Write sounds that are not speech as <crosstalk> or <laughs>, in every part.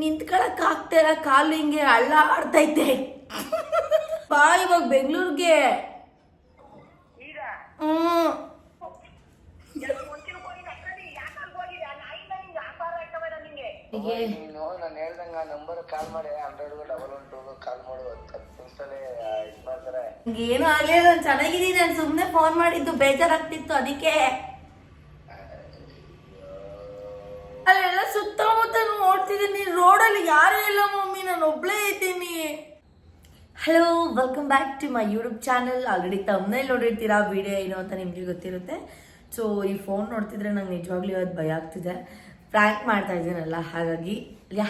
ನಿಂತ್ಕೊಳಕ್ ಆಗ್ತಾ ಇಲ್ಲ ಕಾಲು ಹಿಂಗೆ ಹಳ್ಳ ಆಡ್ತೈತೆ ಬಾ ಇವಾಗ ಬೆಂಗಳೂರಿಗೆ. ಹ್ಮ್ ನೀನು ನಾನು ಹೇಳ್ದಂಗ ಆ ನಂಬರ್ ಕಾಲ್ ಮಾಡಿ hundred double one two call ಮಾಡು ನಿಮಿಷದಲ್ಲೇ ಇದು ಮಾಡ್ತಾರೆ. ಏನು ಆಗ್ಲಿಲ್ಲ ನಾನು ಚೆನ್ನಾಗಿದ್ದೀನಿ ನಾನು ಸುಮ್ಮನೆ ಫೋನ್ ಮಾಡಿದ್ದು ಬೇಜಾರಾಗ್ತಿತ್ತು ಅದಕ್ಕೆ. ಅಲ್ಲೆಲ್ಲ ಸುತ್ತಮುತ್ತ ನೋಡ್ತಿದ್ದೀನಿ ರೋಡಲ್ಲಿ ಯಾರೂ ಇಲ್ಲ ಮಮ್ಮಿ ನಾನು ಒಬ್ಳೇ ಇದ್ದೀನಿ. Hello welcome back to my YouTube channel already ತಮ್ಮನೇಲಿ ನೋಡಿರ್ತೀರಾ ವಿಡಿಯೋ ಏನು ಅಂತ ನಿಮಗೆ ಗೊತ್ತಿರುತ್ತೆ. ಸೊ ಈ ಫೋನ್ ನೋಡ್ತಿದ್ರೆ ನಂಗೆ ನಿಜವಾಗ್ಲೂ ಇವತ್ತು ಭಯ ಆಗ್ತಿದೆ. ಪ್ರ್ಯಾಂಕ್ ಮಾಡ್ತಾ ಇದ್ದೀನಲ್ಲ, ಹಾಗಾಗಿ, yeah.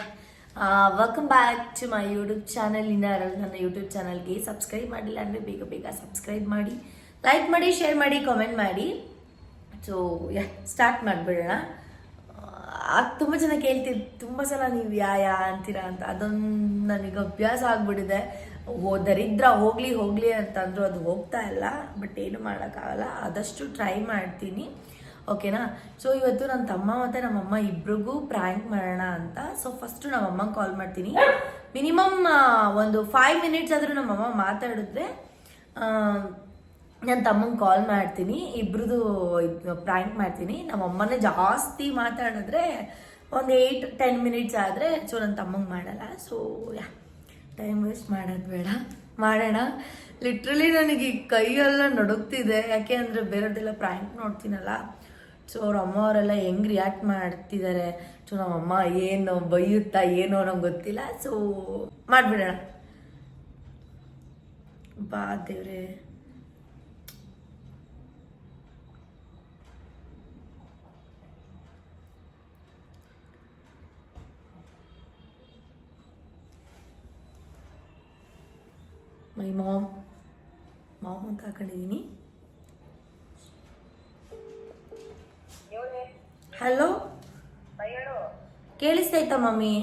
Welcome back to my YouTube channel ಯಾರಾದ್ರೂ ನನ್ನ ಯೂಟ್ಯೂಬ್ ಚಾನಲ್ಗೆ ಸಬ್ಸ್ಕ್ರೈಬ್ ಮಾಡಿಲ್ಲ ಅಂದರೆ ಬೇಗ ಬೇಗ ಸಬ್ಸ್ಕ್ರೈಬ್ ಮಾಡಿ ಲೈಕ್ ಮಾಡಿ ಶೇರ್ ಮಾಡಿ ಕಾಮೆಂಟ್ ಮಾಡಿ. ಸೊ ಯಾ ಸ್ಟಾರ್ಟ್ ಮಾಡಿಬಿಡೋಣ. ತುಂಬ ಜನ ಕೇಳ್ತಿದ್, ತುಂಬ ಸಲ ನೀವು ಯಾ ಅಂತೀರಾ ಅಂತ. ಅದೊಂದು ನನಗೆ ಅಭ್ಯಾಸ ಆಗ್ಬಿಟ್ಟಿದೆ. ಓ ದರಿದ್ರ ಹೋಗ್ಲಿ ಹೋಗ್ಲಿ ಅಂತಂದ್ರು ಅದು ಹೋಗ್ತಾ ಇಲ್ಲ. ಬಟ್ ಏನು ಮಾಡೋಕ್ಕಾಗಲ್ಲ. ಆದಷ್ಟು ಟ್ರೈ ಮಾಡ್ತೀನಿ. ಓಕೆನಾ ಸೊ ಇವತ್ತು ನನ್ನ ತಮ್ಮ ಮತ್ತು ನಮ್ಮಮ್ಮ ಇಬ್ರಿಗೂ ಪ್ರ್ಯಾಂಕ್ ಮಾಡೋಣ ಅಂತ. ಸೊ ಫಸ್ಟು ನಮ್ಮಮ್ಮಂಗೆ ಕಾಲ್ ಮಾಡ್ತೀನಿ. ಮಿನಿಮಮ್ ಒಂದು ಫೈವ್ ಮಿನಿಟ್ಸ್ ಆದರೂ ನಮ್ಮಮ್ಮ ಮಾತಾಡಿದ್ರೆ ನನ್ನ ತಮ್ಮಂಗೆ ಕಾಲ್ ಮಾಡ್ತೀನಿ ಇಬ್ರದ್ದು ಪ್ರ್ಯಾಂಕ್ ಮಾಡ್ತೀನಿ. ನಮ್ಮ ಅಮ್ಮನೇ ಜಾಸ್ತಿ ಮಾತಾಡಿದ್ರೆ ಒಂದು ಏಯ್ಟ್ ಟೆನ್ ಮಿನಿಟ್ಸ್ ಆದರೆ ಸೊ ನನ್ನ ತಮ್ಮಂಗೆ ಮಾಡಲ್ಲ. ಸೊ ಯಾ ಟೈಮ್ ವೇಸ್ಟ್ ಮಾಡೋದು ಬೇಡ. ಮಾಡೋಣ. ಲಿಟ್ರಲಿ ನನಗೆ ಕೈಯೆಲ್ಲ ನಡುಗ್ತಿದೆ. ಯಾಕೆ ಅಂದರೆ ಬೇರೆದೆಲ್ಲ ಪ್ರ್ಯಾಂಕ್ ನೋಡ್ತೀನಲ್ಲ. ಸೊ ಅವ್ರ ಅಮ್ಮ ಅವರೆಲ್ಲ ಹೆಂಗೆ ರಿಯಾಕ್ಟ್ ಮಾಡ್ತಿದ್ದಾರೆ ಸೊ ನಮ್ಮಮ್ಮ ಏನು ಬೈಯುತ್ತಾ, ಏನೋ ನಂಗೆ ಗೊತ್ತಿಲ್ಲ. ಸೊ ಮಾಡಿಬಿಡೋಣ. ಬಾ ದೇವ್ರೆ. ಮೈ ಮಾಮ್ ಮಾಮ್ ಅಂತ ಹಾಕೊಂಡಿದ್ದೀನಿ ಹಲೋ? ಕೇಳಿಸ್ತೈತಾ ಮಮ್ಮಿ?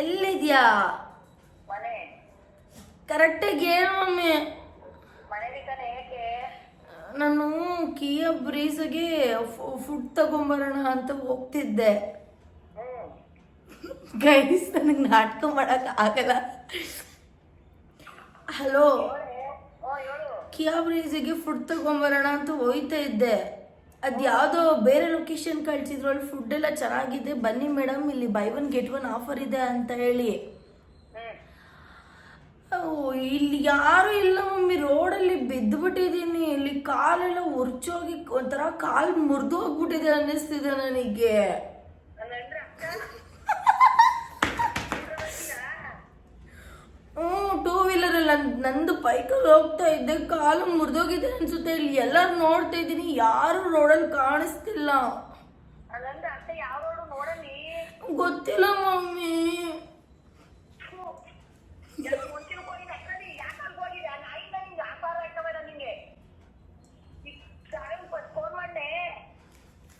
ಎಲ್ಲಿದ್ಯಾ? ಮನೆ. ಕರೆಕ್ಟಾಗಿ ಏನು ಮಮ್ಮಿ. ನಾನು ಕಿಯ ಬ್ರೀಸ್ಗೆ ಫುಡ್ ತಗೊಂಬರೋಣ ಅಂತ ಹೋಗ್ತಿದ್ದೆ. ಗೈಸ್ ನನಗೆ ನಾಟಕ ಮಾಡಕ್ ಆಗಲ್ಲ. ಹಲೋ ಹೇಳಿ ಹ್ಞೂ ಕಿಯಾ ಬ್ರೀಸಿಗೆ ಫುಡ್ ತಗೊಂಬರೋಣ ಅಂತ ಹೋಯ್ತಾ ಇದ್ದೆ. ಅದು ಯಾವುದೋ ಬೇರೆ ಲೊಕೇಶನ್ ಕಳಿಸಿದ್ರು, ಅಲ್ಲಿ ಫುಡ್ ಎಲ್ಲ ಚೆನ್ನಾಗಿದೆ. ಬನ್ನಿ ಮೇಡಮ್ ಇಲ್ಲಿ buy one get one offer ಇದೆ ಅಂತ ಹೇಳಿ. ಇಲ್ಲಿ ಯಾರು ಇಲ್ಲ ಮಮ್ಮಿ. ರೋಡಲ್ಲಿ ಬಿದ್ದು ಬಿಟ್ಟಿದ್ದೀನಿ ಇಲ್ಲಿ ಕಾಲೆಲ್ಲ ಉರ್ಚೋಗಿ ಒಂಥರ ಕಾಲು ಮುರಿದೋಗ್ಬಿಟ್ಟಿದೆ ಅನ್ನಿಸ್ತಿದೆ ನನಗೆ ನನ್ನ ಅಂದ್ರೆ ಅಕ್ಕ ಹ್ಞೂ ಟೂ ವೀಲರಲ್ಲಿ ನಂದು ಬೈಕಲ್ಲಿ ಹೋಗ್ತಾ ಇದ್ದೆ ಕಾಲು ಮುರಿದೋಗಿದೆ ಅನ್ಸುತ್ತೆ. ಇಲ್ಲಿ ಎಲ್ಲರೂ ನೋಡ್ತಾ ಇದ್ದೀನಿ ಯಾರು ರೋಡಲ್ಲಿ ಕಾಣಿಸ್ತಿಲ್ಲ. ಗೊತ್ತಿಲ್ಲ ಮಮ್ಮಿ.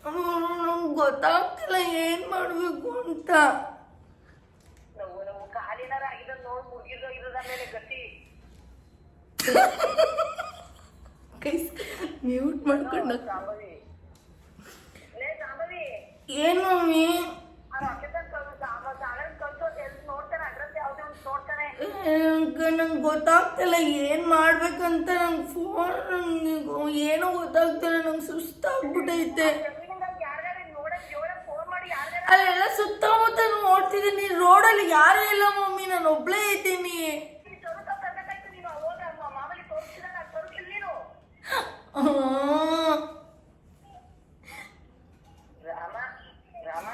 ನಂಗೆ ಗೊತ್ತಾಗ್ತಿಲ್ಲ ಏನು ಮಾಡಬೇಕು ಅಂತ ನಾವು ನಾವು ಕಾಲಿನಾರ ಆಗಿದ ನೋಡಿ ಮುಗಿದೋಗಿರೋದ ಮೇಲೆ ಗತಿ ಕೈಸ್ ಮ್ಯೂಟ್ ಮಾಡ್ಕೊಂಡು ಏನು ಮಮ್ಮಿ ನಂಗೆ ಗೊತ್ತಾಗ್ತಿಲ್ಲ, ಏನು ಮಾಡ್ಬೇಕಂತ ನಂಗೆ ಫೋನ್ ಏನೋ ಗೊತ್ತಾಗ್ತಿಲ್ಲ, ನಂಗೆ ಸುಸ್ತಾಗ್ಬಿಟ್ಟೈತೆ ಅಲ್ಲೆಲ್ಲ ಸುತ್ತಮುತ್ತ ನೋಡ್ತಿದ್ದೀನಿ ರೋಡಲ್ಲಿ ಯಾರೂ ಇಲ್ಲ ಮಮ್ಮಿ, ನಾನು ಒಬ್ಳೇ ಇದ್ದೀನಿ ಸ್ವರೂಪ ತರ್ಬೇಕಾಯ್ತು ನೀನು ಹೋಗ ಮ- ಮಾಮೂಲಿ ತೋರಿಸಿದ ನಾನು ತೋರಿಸಿಲ್ಲ ನೀನು ಹ್ಮ್. ರಾಮ ರಾಮ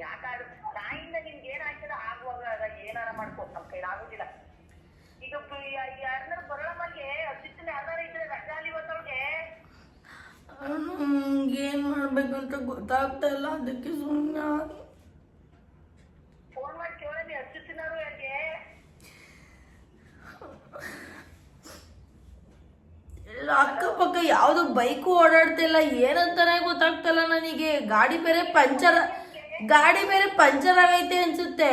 ಯಾಕಾಡು ನಾಯಿಂದ ನಿಮ್ಗೆ ಏನಾಯ್ತದ ಆಗುವಾಗ ಏನಾರ ಮಾಡ್ಕೊ ನಮ್ಮ ಕೈಲಿ ಆಗುದಿಲ್ಲ ಈಗ ಯಾರನ್ನಾರು ಬರೋಳ ಮನೆಗೆ ಅಸಿಸ್ಟನ್ ಯಾರು ಇದ್ರೆ ರಜಾಲಿ ಇವತ್ತೊಳಗೆ ನಂಗೆ ಏನು ಮಾಡ್ಬೇಕಂತ ಗೊತ್ತಾಗ್ತಾ ಇಲ್ಲ ಅದಕ್ಕೆ ಸುಮ್ಮನೆ ಫೋನ್ ಮಾಡಿ ಕೇಳಿ ಅಸಿಸ್ಟನರು ಯಾಕೆ ಎಲ್ಲ ಅಕ್ಕಪಕ್ಕ ಯಾವುದು ಬೈಕು ಓಡಾಡ್ತಿಲ್ಲ, ಏನಂತಾನೆ ಗೊತ್ತಾಗ್ತಲ್ಲ ನನಗೆ. ಗಾಡಿ ಬೇರೆ ಪಂಚರ್, ಗಾಡಿ ಬೇರೆ ಪಂಚರ್ ಆಗೈತೆ ಅನ್ಸುತ್ತೆ.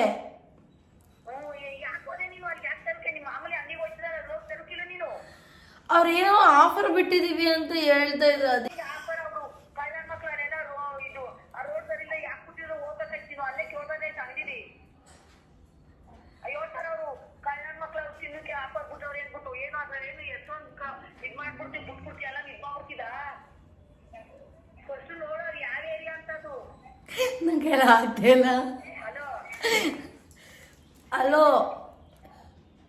ಅವ್ರೇನೋ ಆಫರ್ ಬಿಟ್ಟಿದೀವಿ ಅಂತ ಹೇಳ್ತಾ ಇದ್ರು. ಅದೇ ಯಾಕೆ ಅವರು ಕಳ್ಳ ಮಕ್ಕಳು ಅಲ್ಲೆಲ್ಲ ರೋ- ಇದು ಆ ರೋಡ್ ಸರಿಲ್ಲ ಯಾಕೆ ಬಿಟ್ಟಿರೋ ಹೋಗ್ಬೇಕಾಯ್ತು ನೀನು ಅಲ್ಲೇ ಕೇಳ ನಂಗೆ ಆಗ್ತಿಲ್ಲ. ಅಲೋ ಹಲೋ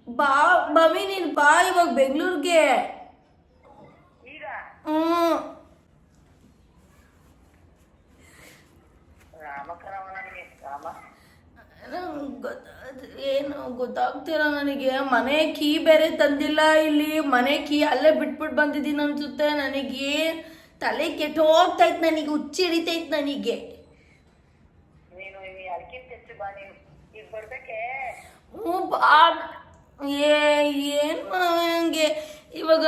ಬಾ ಮಮ್ಮಿ ನೀನು ಬಾ ಇವಾಗ ಬೆಂಗಳೂರಿಗೆ. ಹ್ಞೂ ಏನು ಗೊತ್ತಾಗ್ತಿಲ್ಲ ನನಗೆ. ಮನೆ ಕೀ ಬೇರೆ ತಂದಿಲ್ಲ ಇಲ್ಲಿ. ಮನೆ ಕೀ ಅಲ್ಲೇ ಬಿಟ್ಬಿಟ್ಟು ಬಂದಿದ್ದೀನಿ ಅನ್ಸುತ್ತೆ ನನಗೆ. ತಲೆ ಕೆಟ್ಟು ಇತ್ತು ನನಗೆ ಹುಚ್ಚಿ ಹಿಡಿತೈತೆ ನನಗೆ ನೀನು ನೀ ಅದಕ್ಕಿಂತ ಹೆಚ್ಚು ಬಾ ನೀನು. ಈಗ ಬರ್ಬೇಕೆ? ಹ್ಞೂ ಬಾ. ಏ ಏನು ಹಂಗೆ? ಇವಾಗ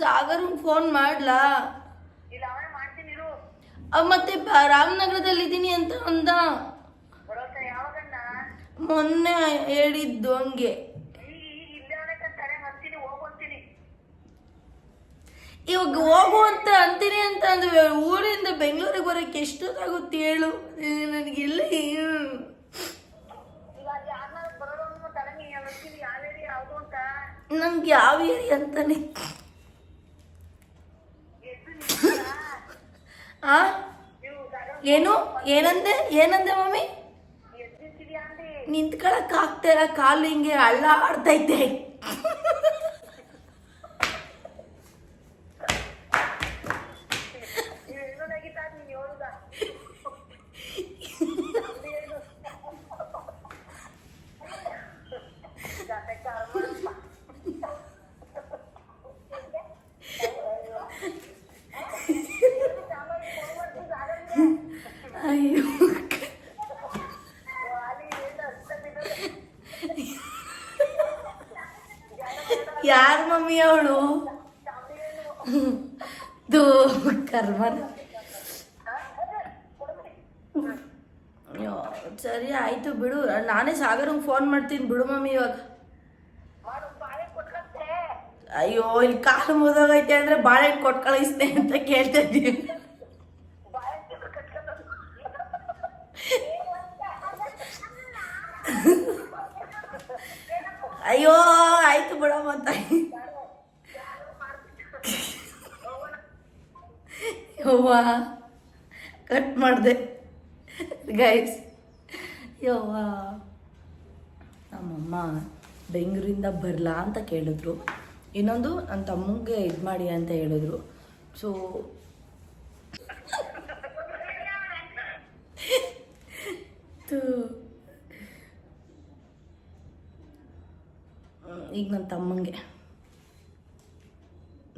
ಸಾಗರ್ಗೆ ಫೋನ್ ಮಾಡ್ಲಾ? ಇಲ್ಲ ಅವನೇ ಮಾಡ್ತೀನಿ ಇರು. ಅವ್ ಮತ್ತೆ ರಾಮನಗರದಲ್ಲಿ ಇದ್ದೀನಿ ಅಂತ ಅಂದ. ಬರೋಸ ಯಾವಾಗಣ್ಣ ಮೊನ್ನೆ ಹೇಳಿದ್ದು ಹಂಗೆ. ಇವಾಗ ಹೋಗು ಅಂತ ಅಂತೀನಿ ಅಂತ ಅಂದ್ರೆ ಊರಿಂದ ಬೆಂಗಳೂರಿಗೆ ಬರೋಕ್ಕೆ ಎಷ್ಟೊತ್ತಾಗುತ್ತೆ ಹೇಳು? ನನಗೆಲ್ಲ ಈಗ ಅಲ್ಲಿ ಯಾರನ್ನ ಬರೋದು ಅನ್ನೋ ತಲೆ ನೀ ಬರ್ತೀನಿ ಯಾವ ಏರಿಯಾ ಯಾವುದು ಅಂತ ನಮ್ಗೆ ಯಾವ ಏರಿಯಾ ಅಂತಾನೆ. ಆ? ಏನು? ಏನಂದೆ? ಏನಂದೆ ಮಮ್ಮಿ? ನಿಂತ್ಕೊಳಕ್ ಆಗ್ತಾ ಇಲ್ಲ, ಕಾಲು ಹಿಂಗೆ ಹಳ್ಳ ಆಡ್ತೈತೆ ನೀವು ಇನ್ನೂ ನಗಿತಾ ನೀನು ಹೇಳುದ ಅಯ್ಯೋ ಯಾರ ಮಮ್ಮಿ ಅವಳು <laughs> ದೂ ಕರ್ಮನ ಸರಿ ಆಯ್ತು ಬಿಡು. ನಾನೇ ಸಾಗರಂಗೆ ಫೋನ್ ಮಾಡ್ತೀನಿ ಬಿಡು ಮಮ್ಮಿ ಇವಾಗ. ಬಾಳೆ ಅಯ್ಯೋ, ಇಲ್ಲಿ ಕಾಲು ಮುದೋಗೈತೆ ಅಂದ್ರೆ ಬಾಳೆಹಣ್ಣು ಕೊಟ್ಟು ಕಳಿಸ್ತೆ ಅಂತ ಕೇಳ್ತಾ ಬಾಳೆ ಅಯ್ಯೋ, ಆಯ್ತು ಬಿಡಮ್ಮ ತಾಯಿ. ಯವ್ವ ಕಟ್ ಮಾಡಿದೆ. ಗೈಸ್ ಯವ್ವ. ನಮ್ಮಮ್ಮ ಬೆಂಗಳೂರಿಂದ ಬರಲಾ ಅಂತ ಕೇಳಿದ್ರು. ಇನ್ನೊಂದು ನನ್ನ ತಮ್ಮಂಗೆ ಇದು ಮಾಡಿ ಅಂತ ಹೇಳಿದ್ರು. ಸೊ ಈಗ ನನ್ನ ತಮ್ಮಂಗೆ.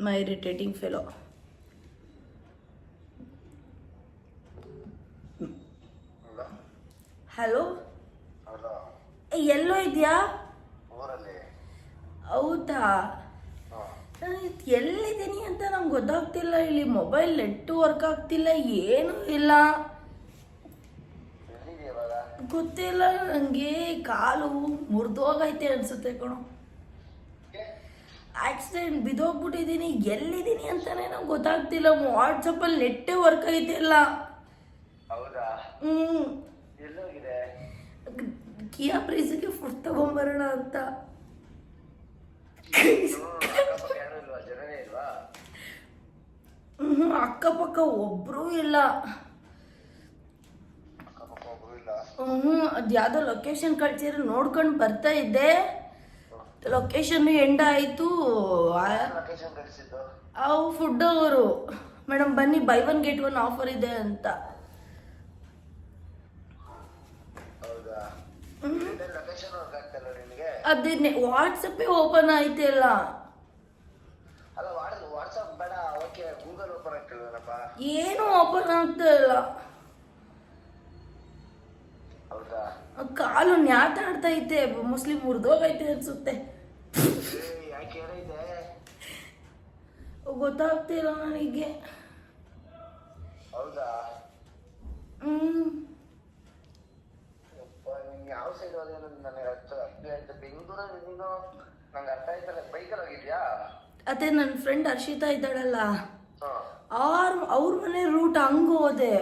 My irritating fellow hello? ಎಲ್ಲೋ ಇದೆಯಾ? ಹೌದಾ? ಎಲ್ಲಿದ್ದೀನಿ ಅಂತ ನಂಗೆ ಗೊತ್ತಾಗ್ತಿಲ್ಲ. ಇಲ್ಲಿ ಮೊಬೈಲ್ ನೆಟ್ಟು ವರ್ಕ್ ಆಗ್ತಿಲ್ಲ ಏನೂ ಇಲ್ಲ. ಗೊತ್ತಿಲ್ಲ ನನಗೆ ಕಾಲು ಮುರಿದೋಗೈತೆ ಅನ್ಸುತ್ತೆ ಕಣೋ. ಆಕ್ಸಿಡೆಂಟ್ ಬಿದ್ದೋಗ್ಬಿಟ್ಟಿದ್ದೀನಿ ಎಲ್ಲಿದ್ದೀನಿ ಅಂತಾನೆ ನಂಗೆ ಗೊತ್ತಾಗ್ತಿಲ್ಲ. ವಾಟ್ಸಪ್ಪಲ್ಲಿ ನೆಟ್ಟೇ ವರ್ಕ್ ಐತಿಲ್ಲ ಹ್ಞೂ ಕಿಯಾ ಪ್ರೈಸಿಗೆ ಫುಡ್ ತಗೊಂಬರೋಣ ಅಂತ. ಅಕ್ಕಪಕ್ಕ ಒಬ್ಬರೂ ಇಲ್ಲ. ಹ್ಞೂ ಅದು ಯಾವುದೋ ಲೊಕೇಶನ್ ಕಳ್ಸಿದ್ರೆ ನೋಡ್ಕೊಂಡು ಬರ್ತಾ ಇದ್ದೆ. ಲೊಕೇಶನ್ ಎಂಡ ಆಯಿತು. ಅವು ಫುಡ್ ಅವರು. ಮೇಡಮ್ ಬನ್ನಿ buy one get one offer ಇದೆ ಅಂತ ಹೌದಾ ಲೊಕೇಶನ್ ವರ್ಕ್ ಆಗ್ತಲ್ಲ ನಿನಗೆ ಅದೇ ವಾಟ್ಸಪ್ಪೇ ಓಪನ್ ಆಯ್ತಿಲ್ಲ ಅಲ್ಲ ವಾಟ್ಸ್ ವಾಟ್ಸಪ್ ಬೇಡ ಓಕೆ ಗೂಗಲ್ ಓಪನ್ ಏನು ಓಪನ್ ಆಗ್ತಾ ಇಲ್ಲ. ಹೌದಾ? ಕಾಲು ನ್ಯಾತಾಡ್ತೈತೆ ಮುಸ್ಲಿಂ ಮುರಿದೋಗೈತೆ ಅನ್ಸುತ್ತೆ. ಯಾಕೆ ಗೊತ್ತಾಗ್ತಿಲ್ಲ ನನಗೆ ಹೌದಾ ಹ್ಮ್ ಯಪ್ಪ, ನೀನ್ ಯಾವ ಸೈಡ್ ಹೋದೆ ಅನ್ನೋದು ನನಗೆ ಅರ್ಥ ಅರ್ಥ ಆಯ್ತು ಬೆಂಗಳೂರಲ್ಲಿ ನೀನು ನಂಗೆ ಅರ್ಥ ಆಯ್ತಲ್ಲ ಬೈಕಲ್ಲಿ ಹೋಗಿದ್ಯಾ ಅದೇ ನನ್ನ ಫ್ರೆಂಡ್ ಹರ್ಷಿತಾ ಇದ್ದಾಳಲ್ಲ. ಅವ್ರ ಅವ್ರ ಮನೆ ರೂಟ್ ಹಂಗ ಹೋದೆ.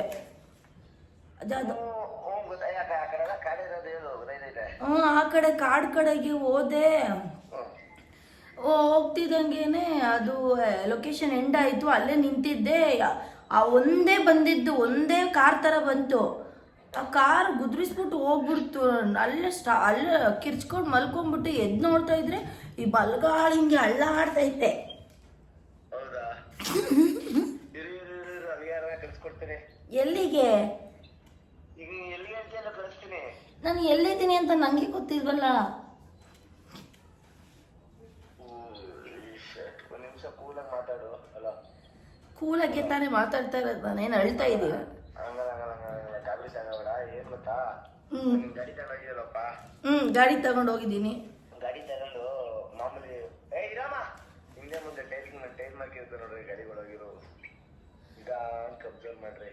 ಹ್ಞೂ ಆ ಕಡೆ ಕಾಡು ಕಡೆಗೆ ಹೋದೆ. ಹೋಗ್ತಿದ್ದಂಗೆನೆ ಅದು ಲೊಕೇಶನ್ ಎಂಡ್ ಆಯ್ತು. ಅಲ್ಲೇ ನಿಂತಿದ್ದೆ. ಆ ಒಂದೇ ಬಂದಿದ್ದು ಒಂದೇ ಕಾರ್ ಥರ ಬಂತು. ಕಾರ್ ಗುದ್ರಿಸ್ಬಿಟ್ಟು ಹೋಗ್ಬಿಡ್ತು. ಅಲ್ಲೇ ಸ್ಟಾ ಅಲ್ಲೇ ಕಿರ್ಚ್ಕೊಂಡು ಮಲ್ಕೊಂಡ್ಬಿಟ್ಟು ಎದ್ದು ನೋಡ್ತಾ ಇದ್ರೆ ಈ ಬಲ್ಗಾಳ ಹಿಂಗೆ ಅಳ್ಳ ಆಡ್ತೈತೆ ಎಲ್ಲಿಗೆ? ನೀನ್ ಎಲ್ಲಿದ್ದೀನಿ ಅಂತ ನನಗೆ ಗೊತ್ತಿಲ್ವಲ್ಲ? ಕೂಲಾಗಿ ತಾನೇ ಮಾತಾಡ್ತಾ ಇರೋದು. ನಾನೇನು ಅಳ್ತಾ ಇದ್ದೀವಿ ಹಂಗಲ್ಲ ಗಾಬರಿ ಏನ್ ಗೊತ್ತಾ? ನಿನ್ ಗಾಡಿ ತಗೊಂಡ್ ಹ್ಞೂ ಗಾಡಿ ತಗೊಂಡು ಹೋಗಿದ್ದೀನಿ. ಗಾಡಿ ತಗೊಂಡು ಮಾಮೂಲಿ ಏ ಇರಮ್ಮ ಹಿಂದೆ ಮುಂದೆ ಟೈರಿಂಗ್ ಟೈರ್ ಮಾರ್ಕಿರ್ತಾರೆ ನೋಡ್ರಿ ಗಾಡಿಗಳಾಗಿರೋ ಈಗ ಅಬ್ಸರ್ವ್ ಮಾಡ್ರಿ.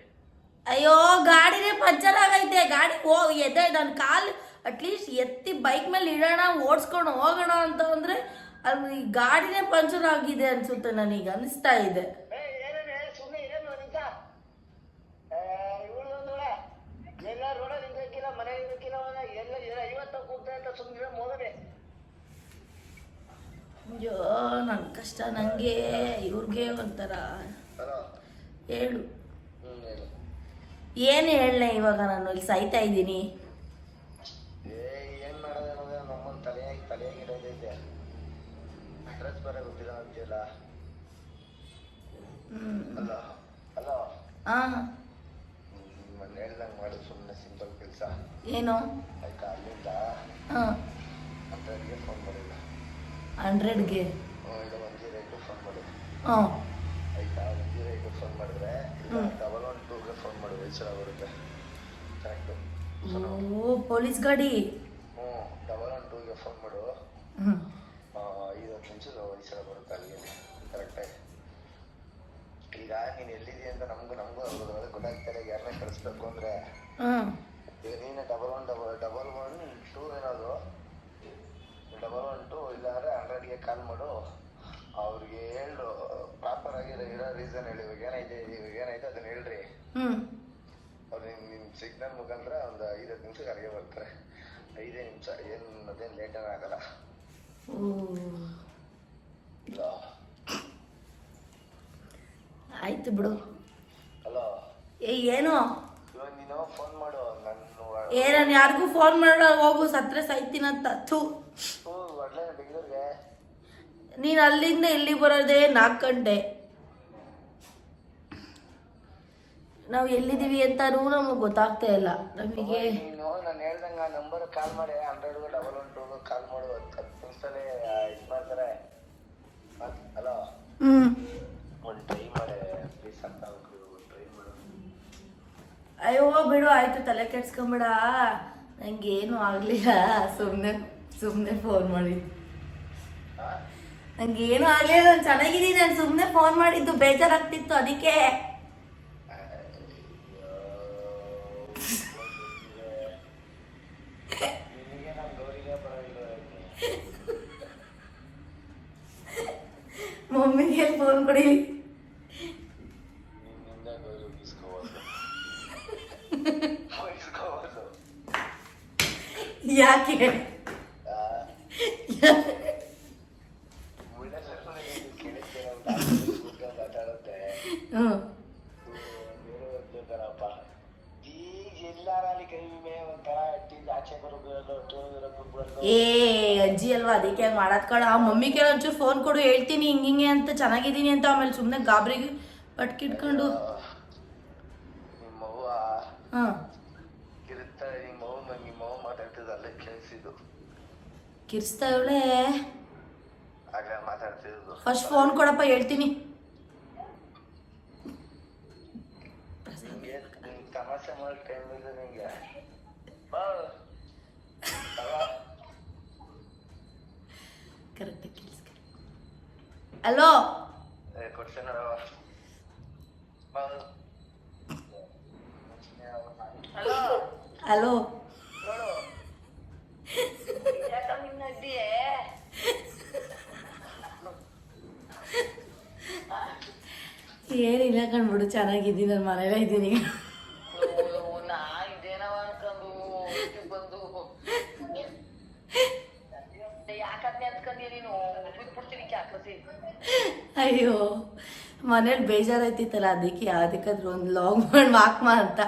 ಅಯ್ಯೋ ಗಾಡಿನೇ ಪಂಚರ್ ಆಗೈತೆ. ಗಾಡಿ ಹೋಗಿ ಎದೆ ನನ್ನ ಕಾಲು ಅಟ್ಲೀಸ್ಟ್ ಎತ್ತಿ ಬೈಕ್ ಮೇಲೆ ಇಡೋಣ ಓಡಿಸ್ಕೊಂಡು ಹೋಗೋಣ ಅಂತ ಅಂದ್ರೆ ಅಲ್ಲಿ ಗಾಡಿನೇ ಪಂಚರ್ ಆಗಿದೆ ಅನ್ಸುತ್ತೆ ನನಗೆ ಅನಿಸ್ತಾ ಇದೆ ಏ ಏನೇನೆ ಸುಮ್ಮನೆ ಏನು ನಿಂತ ಇವಳು ನೋಡ ಎಲ್ಲ ರೋಡಲ್ಲಿ ಇದ್ದಕ್ಕಿಲ್ಲ ಮನೆಯಲ್ಲಿ ಇದ್ದಕ್ಕಿಲ್ಲ ಎಲ್ಲ ಎಲ್ಲ ಐವತ್ತು ಕೂಗ್ತಾ ಅಂತ ಸುಮ್ಮನೆ ಮೋಗದೆ ಅಯ್ಯೋ ನನ್ನ ಕಷ್ಟ ನನಗೆ ಇವ್ರಿಗೆ ಒಂಥರ ಹೇಳು. ಏನು ಹೇಳಲೆ ಇವಾಗ ನಾನು? ಇಲ್ಲಿ ಸಾಯ್ತಾ ಇದ್ದೀನಿ. ಏನ್ ಹಂಡ್ರೆಡ್ಗೆ ಈಗ ಒನ್ ಜೀರೋ ಫೋನ್ ಮಾಡು ಹಾಂ. ಆಯ್ತಾ? ಒಂದು ಫೋನ್ ಮಾಡಿದ್ರೆ. ಡಬಲ್ ಒನ್ ಟೂಗೆ ಫೋನ್ ಮಾಡು ವಯಸ್ಸು ಬರುತ್ತೆ. ಕರೆಕ್ಟು? ಓ ಪೊಲೀಸ್ ಗಾಡಿ? ಹ್ಞೂ ಡಬಲ್ ಒನ್ ಟೂಗೆ ಫೋನ್ ಮಾಡು. ಹ್ಞೂ ಹತ್ತು ನಿಮಿಷದ ವಯಸ್ಸು ಬರುತ್ತೆ ಅಲ್ಲಿಗೆ. ಕರೆಕ್ಟಾಗಿ. ಈಗ ನೀನು ಎಲ್ಲಿದ್ದೀಯ ಅಂತ ನಮಗೂ ನಮಗೂ ಗೊತ್ತಾಗ್ತಾರೆ ಯಾರನ್ನ ಕಳಿಸ್ಬೇಕು ಅಂದರೆ. ಈಗ ನೀನು double one double double one two ಏನಾದ್ರು ಡಬಲ್ ಒನ್ ಟು ಇಲ್ಲಾಂದ್ರೆ ಹಂಡ್ರೆಡ್ಗೆ ಕಾಲ್ ಮಾಡು. ಅವ್ರಿಗೆ ಹೇಳು ಪ್ರಾಪರ್ ಆಗಿ ಇರೋ ರೀಸನ್ ಹೇಳಿ ಇವಾಗ ಏನೈತೆ ಇವಾಗ ಏನೈತೆ ಅದನ್ನ ಹೇಳ್ರಿ. ಹ್ಮ್. ಅವ್ರು ನಿಮ್ ನಿಮ್ ಸಿಗ್ನಲ್ ಮುಖಾಂತರ ಒಂದು ಐದು ಹತ್ತು ನಿಮಿಷಕ್ಕೆ ಅಲ್ಲಿಗೆ ಬರ್ತಾರೆ. ಐದೇ ನಿಮಿಷ ಏನು ಅದೇನು ಲೇಟರ್ ಆಗಲ್ಲ. ಇಲ್ಲ ಆಯ್ತು ಬಿಡು. ಹಲೋ. ಏ ಏನು? ಇವಾಗ ನೀನು ಫೋನ್ ಮಾಡು ನನ್ನ ಏ ನಾನು ಯಾರಿಗೂ ಫೋನ್ ಮಾಡೋ ಹೋಗು ಸತ್ರೆ ಸಾಯ್ತೀನಂತ. ಥೂ. ನೀನು ಅಲ್ಲಿಂದ ಇಲ್ಲಿ ಬರೋದೇ ನಾಲ್ಕು ಗಂಟೆ. ನಾವು ಎಲ್ಲಿದ್ದೀವಿ ಅಂತಾನೂ ನಮಗೆ ಗೊತ್ತಾಗ್ತಾ ಇಲ್ಲ. ನಮಗೆ ನೀನು ಹೇಳ್ದಂಗೆ ಆ ನಂಬರ್ ಕಾಲ್ ಮಾಡಿ ಹಂಡ್ರೆಡ್ಗೂ ಡಬಲ್ ಒನ್ ಟೂಗೂ ಕಾಲ್ ಮಾಡು ಹತ್ತು ನಿಮಿಷದಲ್ಲೇ ಇದು ಮಾಡ್ತಾರೆ. ಹಲೋ? ಹ್ಞೂ ಒಂದು ಟ್ರೈ ಮಾಡಿ ಪ್ಲೀಸ್ ಅಂತ ಟ್ರೈ ಮಾಡು. ಅಯ್ಯೋ ಬಿಡು ಆಯ್ತು ತಲೆ ಕೆಡ್ಸ್ಕೊಂಬಿಡ. ನಂಗೆ ಏನು ಆಗಲಿಲ್ಲ. ಸುಮ್ಮನೆ ಸುಮ್ಮನೆ ಫೋನ್ ಮಾಡಿ. ನಂಗೆ ಏನು ಆಗಲಿಲ್ಲ ನಾನು ಚೆನ್ನಾಗಿದ್ದೀನಿ, ನಾನು ಸುಮ್ಮನೆ ಫೋನ್ ಮಾಡಿದ್ದು, ಬೇಜಾರಾಗ್ತಿತ್ತು ಅದಕ್ಕೆ. ಮಮ್ಮಿಗೆ ಫೋನ್ ಕೊಡಿ. ಯಾಕೆ ಕೇಳಿದ್ದೇನೆ ಕೂತ್ಕೊಂಡು ಮಾತಾಡುತ್ತೆ ಹ್ಞೂ ಬೇರೆ ಬರ್ತಿದ್ದಾರಪ್ಪ ಈಗ ಎಲ್ಲಾರಲ್ಲಿ ಕೈ ವಿಮೆ ಒಂಥರ ಟೀ ಆಚೆ ಬರೋದು ಟೂ ಬರೋದು ಏ ಅಜ್ಜಿ ಅಲ್ವಾ ಅದಕ್ಕೆ ಮಾಡದ್ ಕಳ. ಆ ಮಮ್ಮಿಗೆ ಒಂಚೂರು ಫೋನ್ ಕೊಡು ಹೇಳ್ತೀನಿ ಹಿಂಗೆ ಹಿಂಗೆ ಅಂತ ಚೆನ್ನಾಗಿದ್ದೀನಿ ಅಂತ ಆಮೇಲೆ ಸುಮ್ಮನೆ ಗಾಬರಿಗೆ ಪಟ್ಕಿಟ್ಕೊಂಡು. ಹಾಂ. ಕಿರ್ಸ್ತಾ ಇವಳೆ? ಫಸ್ಟ್ ಫೋನ್ ಕೊಡಪ್ಪ ಹೇಳ್ತೀನಿ ನಿಂಗೆ ನಿಂಗೆ ತಮಾಷೆ ಮಾಡೋ ಟೈಮ್ ಇಲ್ಲ ನಿಂಗೆ. ಕರೆಕ್ಟಾಗಿ ಕೇಳಿಸ್ಕ. ಹಲೋ ಏ ಕೊಡ್ಸೆ ನೋಡವ ಬಾ ಹಲೋ? ಏನಿಲ್ಲ ಕಣ್ಬಿಡು ಚೆನ್ನಾಗಿದ್ದೀನಿ ನಾನು ಮನೇಲೇ ಇದ್ದೀನಿ. ಮನೇಲಿ ಬೇಜಾರಾಯ್ತಿತ್ತಲ್ಲ ಅದಕ್ಕೆ ಅದಕ್ಕಾದ್ರೂ ಒಂದು ಲಾಂಗ್ ಮಾಡಿ ಹಾಕ್ಮ ಅಂತ.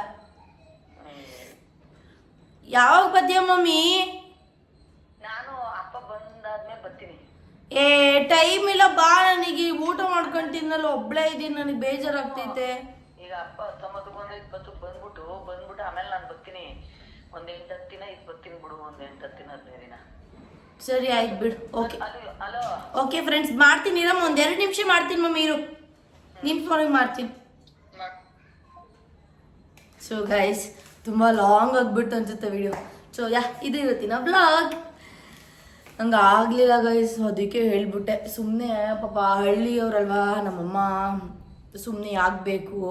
ಯಾವಾಗ ಬದ್ಯ ಮಮ್ಮಿ? ನಾನು ಅಪ್ಪ ಬಂದಾದ್ಮೇಲೆ ಬರ್ತೀನಿ. ಏ ಟೈಮ್ ಇಲ್ಲ ಬಾ ನನಗೆ. ಊಟ ಮಾಡ್ಕೊಂತಿದ್ನಲ್ಲ ಒಬ್ಳೇ ಇದೀನಿ ನನಗೆ ಬೇಜಾರಾಗ್ತೈತೆ. ಈಗ ಅಪ್ಪ ಹತ್ತೊಂಬತ್ತು ಬಂದ್ರೆ ಇಪ್ಪತ್ತು ಬಂದ್ಬಿಟ್ಟು ಬಂದ್ಬಿಟ್ಟು ಆಮೇಲೆ ನಾನು ಬರ್ತೀನಿ. ಒಂದ್ ಎಂಟು ಹತ್ತು ದಿನ ಇದು ಬರ್ತೀನಿ ಬಿಡು ಒಂದ್ ಎಂಟು ಹತ್ತು ದಿನ ಹದಿನೈದು ದಿನ. ಸರಿ ಆಯ್ತು ಬಿಡು. ಓಕೆ. ಹಲೋ ಓಕೆ ಫ್ರೆಂಡ್ಸ್ ಮಾಡ್ತೀನಿ ಇರಮ್ಮ ಒಂದು ಎರಡು ನಿಮಿಷ ಮಾಡ್ತೀನಿ ಮಮ್ಮಿ ಇರು. ನಿಮ್ಮ ಫೋನಿಗೆ ಮಾಡ್ತೀನಿ. ಸೊ ಗೈಸ್ ತುಂಬ ಲಾಂಗ್ ಆಗ್ಬಿಟ್ಟು ಅನ್ಸುತ್ತೆ ವಿಡಿಯೋ ಸೊ ಯಾ ಇದು ಇರುತ್ತೀನ ಬ್ಲಾಗ್ ನಂಗೆ ಆಗಲಿಲ್ಲ ಗೈಸ್ ಅದಕ್ಕೆ ಹೇಳ್ಬಿಟ್ಟೆ. ಸುಮ್ಮನೆ ಪಾಪ ಹಳ್ಳಿಯವ್ರಲ್ವಾ ನಮ್ಮಮ್ಮ ಸುಮ್ಮನೆ ಆಗಬೇಕು.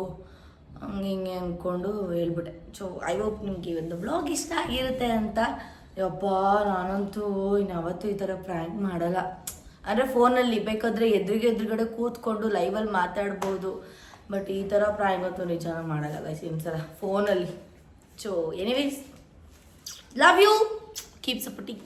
ಹಂಗೆ ಹಿಂಗೆ ಅಂದ್ಕೊಂಡು ಹೇಳ್ಬಿಟ್ಟೆ. ಸೊ ಐ ಹೋಪ್ ನಿಮಗೆ ಈ ಒಂದು ಬ್ಲಾಗ್ ಇಷ್ಟ ಆಗಿರುತ್ತೆ ಅಂತ. ಯಪ್ಪ ನಾನಂತೂ ಇನ್ನು ಅವತ್ತು ಈ ಥರ ಪ್ರ್ಯಾಂಕ್ ಮಾಡಲ್ಲ. ಅಂದರೆ ಫೋನಲ್ಲಿ ಬೇಕಾದರೆ ಎದುರಿಗೆ ಎದುರುಗಡೆ ಕೂತ್ಕೊಂಡು ಲೈವಲ್ಲಿ ಮಾತಾಡ್ಬೋದು. ಬಟ್ ಈ ಥರ ಪ್ರಾಯಂಗತ್ತು ನಿಜಾನ ಮಾಡಲ್ಲ ಗೈಸ್ ಸಲ ಫೋನಲ್ಲಿ. So anyways love you keep supporting